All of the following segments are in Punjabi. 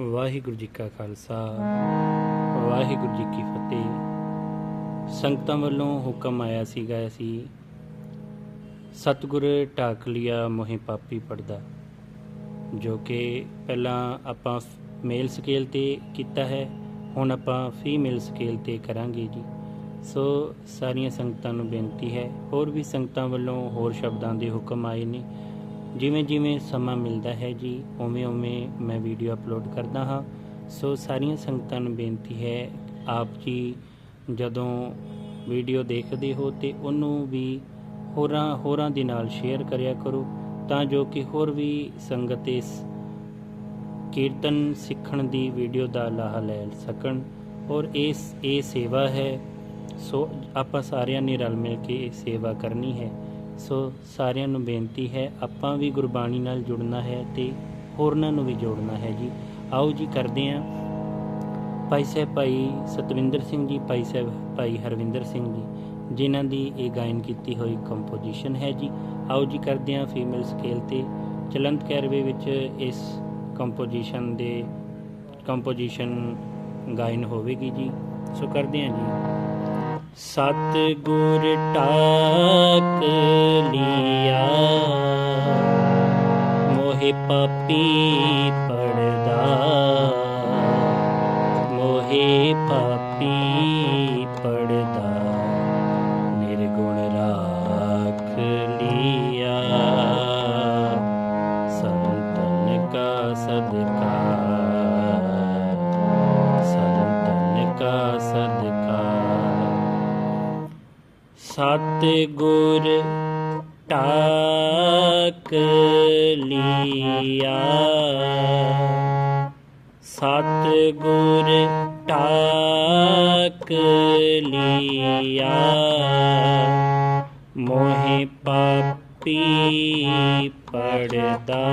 ਵਾਹਿਗੁਰੂ ਜੀ ਕਾ ਖਾਲਸਾ, ਵਾਹਿਗੁਰੂ ਜੀ ਕੀ ਫਤਿਹ। ਸੰਗਤਾਂ ਵੱਲੋਂ ਹੁਕਮ ਆਇਆ ਸੀਗਾ ਅਸੀਂ ਸਤਿਗੁਰ ਢਾਕ ਲਿਆ ਮੋਹਿ ਪਾਪੀ ਪੜਦਾ ਜੋ ਕਿ ਪਹਿਲਾਂ ਆਪਾਂ ਮੇਲ ਸਕੇਲ ਤੇ ਕੀਤਾ ਹੈ, ਹੁਣ ਆਪਾਂ ਫੀਮੇਲ ਸਕੇਲ ਤੇ ਕਰਾਂਗੇ ਜੀ। ਸੋ ਸਾਰੀਆਂ ਸੰਗਤਾਂ ਨੂੰ ਬੇਨਤੀ ਹੈ, ਹੋਰ ਵੀ ਸੰਗਤਾਂ ਵੱਲੋਂ ਹੋਰ ਸ਼ਬਦਾਂ ਦੇ ਹੁਕਮ ਆਏ ਨੇ ਜਿਵੇਂ ਜਿਵੇਂ ਸਮਾਂ ਮਿਲਦਾ ਹੈ ਜੀ ਉਵੇਂ ਉਵੇਂ ਮੈਂ ਵੀਡੀਓ ਅਪਲੋਡ ਕਰਦਾ ਹਾਂ। ਸੋ ਸਾਰੀਆਂ ਸੰਗਤਾਂ ਨੂੰ ਬੇਨਤੀ ਹੈ, ਆਪ ਜੀ ਜਦੋਂ ਵੀਡੀਓ ਦੇਖਦੇ ਹੋ ਤੇ ਉਹਨੂੰ ਵੀ ਹੋਰਾਂ ਹੋਰਾਂ ਦੇ ਨਾਲ ਸ਼ੇਅਰ ਕਰਿਆ ਕਰੋ, ਤਾਂ ਜੋ ਕਿ ਹੋਰ ਵੀ ਸੰਗਤ ਇਸ ਕੀਰਤਨ ਸਿੱਖਣ ਦੀ ਵੀਡੀਓ ਦਾ ਲਾਹਾ ਲੈ ਸਕਣ ਔਰ ਇਸ, ਇਹ ਸੇਵਾ ਹੈ। ਸੋ ਆਪਾਂ ਸਾਰਿਆਂ ਨੇ ਰਲ ਮਿਲ ਕੇ ਇਹ ਸੇਵਾ ਕਰਨੀ ਹੈ। ਸੋ ਸਾਰਿਆਂ ਨੂੰ ਬੇਨਤੀ ਹੈ, ਆਪਾਂ ਵੀ ਗੁਰਬਾਣੀ ਨਾਲ ਜੁੜਨਾ ਹੈ ਤੇ ਹੋਰਨਾਂ ਨੂੰ ਵੀ ਜੋੜਨਾ ਹੈ ਜੀ। ਆਓ ਜੀ, ਕਰਦੇ ਹਾਂ। ਭਾਈ ਸਾਹਿਬ, ਭਾਈ ਸਤਵਿੰਦਰ ਸਿੰਘ ਜੀ, ਭਾਈ ਸਾਹਿਬ, ਭਾਈ ਹਰਵਿੰਦਰ ਸਿੰਘ ਜੀ, ਜਿਨ੍ਹਾਂ ਦੀ ਇਹ ਗਾਇਨ ਕੀਤੀ ਹੋਈ ਕੰਪੋਜੀਸ਼ਨ ਹੈ ਜੀ। ਆਓ ਜੀ, ਕਰਦੇ ਹਾਂ ਫੀਮੇਲ ਸਕੇਲ ਤੇ ਚਲੰਤ ਕੈਰਵੇ ਵਿੱਚ ਇਸ ਕੰਪੋਜੀਸ਼ਨ ਦੇ ਕੰਪੋਜੀਸ਼ਨ ਗਾਇਨ ਹੋਵੇਗੀ ਜੀ। ਸੋ ਕਰਦੇ ਹਾਂ ਜੀ। ਸਤ ਗੁਰ ਟਾਕ ਲਿਆ। ਮੋਹਿ ਪਾਪੀ ਪੜਦਾ। ਮੋਹਿ ਪਾਪੀ ਪੜਦਾ। ਸਤ ਗੁਰ ਟਾਕ ਲਿਆ। ਸਤ ਗੁਰ ਟਾਕ ਲਿਆ। ਮੋਹਿ ਪਾਪੀ ਪੜਦਾ।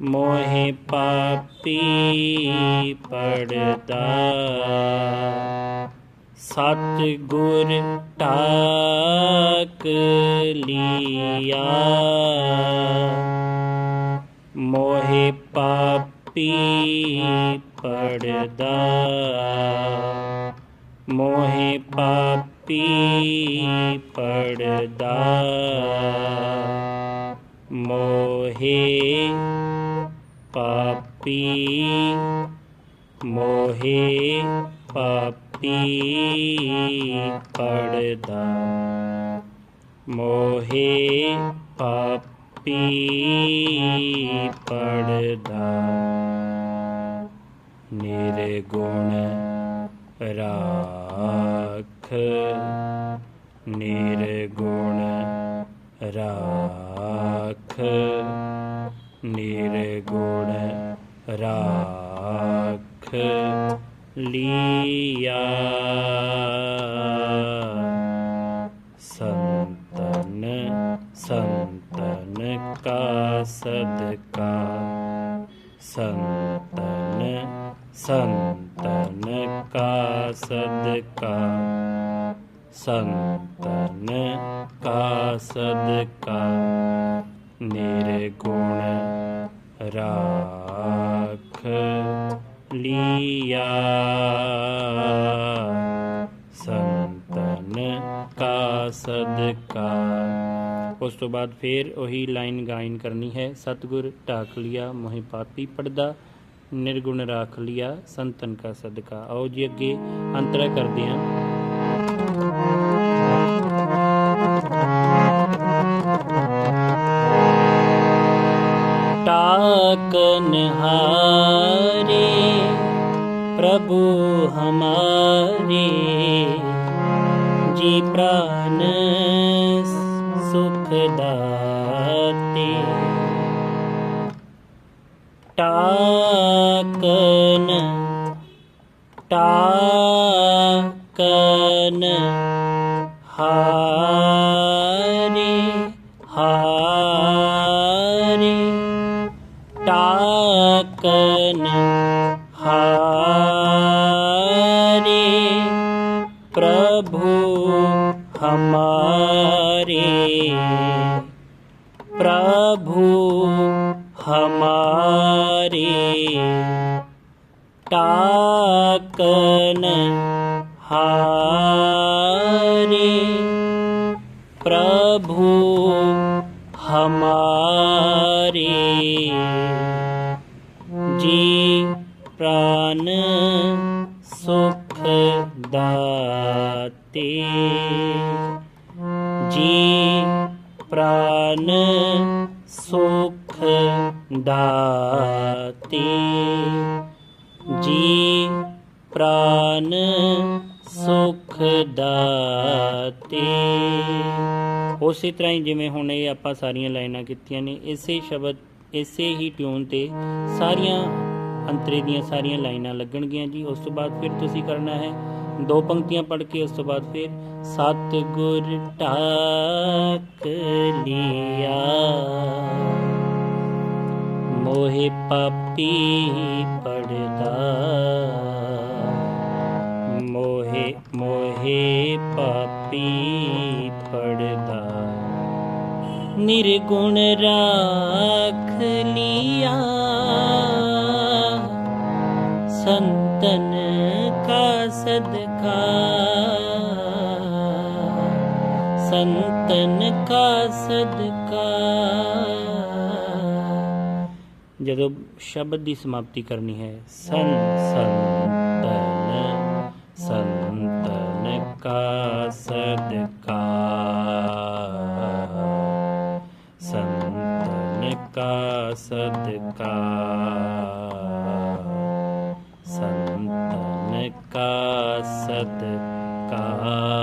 ਮੋਹਿ ਪਾਪੀ ਪੜਦਾ। ਸਤ ਗੁਰ ਟਾਕ ਲਿਆ। ਮੋਹਿ ਪਾਪੀ ਪੜਦਾ। ਮੋਹਿ ਪਾਪੀ ਪੜਦਾ। ਮੋਹਿ ਪਾਪੀ ਮੋਹਿ ਪਾਪ। ਪੀ ਪੜਦਾ ਮੋਹੇ ਪਾਪੀ ਪੜਦਾ। ਨਿਰਗੁਣ ਰਾਖ ਨਿਰਗੁਣ ਰਾਖ ਨਿਰਗੁਣ ਰਾਖ। ਲਿਆ ਸੰਤਨ ਸੰਤਨ ਕਾ ਸਦਕਾ ਸੰਤਨ ਸੰਤਨ ਕਾ ਸਦਕਾ ਸੰਤਨ ਕਾ ਸਦਕਾ ਨਿਰਗੁਣ ਰਾਖ ਲਿਆ ਸੰਤਨ ਕਾ ਸਦਕਾ ਉਸ ਤੋਂ ਬਾਅਦ ਫੇਰ ਉਹੀ ਲਾਈਨ ਗਾਇਨ ਕਰਨੀ ਹੈ, ਸਤਗੁਰ ਢਾਕ ਲਿਆ, ਮੋਹਿ ਪਾਪੀ ਪੜਦਾ, ਨਿਰਗੁਣ ਰਾਖ ਲਿਆ, ਸੰਤਨ ਕਾ ਸਦਕਾ। ਆਓ ਜੀ ਅੱਗੇ ਅੰਤਰਾ ਕਰਦੇ ਹਾਂ। ਗਿਆਨ ਸੁਖ ਦਾਤੇ ਟਾਕਨ ਟਾਕਨ ਹਾਰੇ ਹਾਰੇ ਟਾਕਨ ਹਾਰੇ ਪ੍ਰਭੂ हमारे। प्रभु हमारे। टाकन हारे। प्रभु हमारे। जी प्राण सुख सुखदी ਪ੍ਰਾਨ ਸੁਖ ਦਾਤੇ ਜੀ ਪ੍ਰਾਨ ਸੁਖ ਦਾਤੇ ਉਸੇ ਤਰ੍ਹਾਂ ਹੀ ਜਿਵੇਂ ਹੁਣ ਇਹ ਆਪਾਂ ਸਾਰੀਆਂ ਲਾਈਨਾਂ ਕੀਤੀਆਂ ਨੇ, ਇਸੇ ਸ਼ਬਦ, ਇਸੇ ਹੀ ਟਿਊਨ ਤੇ ਸਾਰੀਆਂ ਅੰਤਰੇ ਦੀਆਂ ਸਾਰੀਆਂ ਲਾਈਨਾਂ ਲੱਗਣਗੀਆਂ ਜੀ। ਉਸ ਤੋਂ ਬਾਅਦ ਫਿਰ ਤੁਸੀਂ ਕਰਨਾ ਹੈ ਦੋ ਪੰਕਤੀਆਂ ਪੜ੍ਹ ਕੇ, ਉਸ ਤੋਂ ਬਾਅਦ ਫਿਰ ਸਤ ਗੁਰ ਢਾਕ ਪਾਪੀ ਪੜਦਾ। ਮੋਹੇ ਮੋਹੇ ਪਾਪੀ ਪੜਦਾ। ਨਿਰਗੁਣ ਰਾਖ ਲਿਆ। ਸੰਤਨ ਕਾ ਸਦਕਾ। ਸੰਤਨ ਕਾ ਸਦਕਾ। ਜਦੋਂ ਸ਼ਬਦ ਦੀ ਸਮਾਪਤੀ ਕਰਨੀ ਹੈ, ਸੰ ਸੰਤਨ ਸੰਤਨ ਕਾ ਸਦਕਾ ਸੰਤਨ ਕਾ। ਸਦਕਾ ਸੰਤਨ ਕਾ ਸਦਕਾ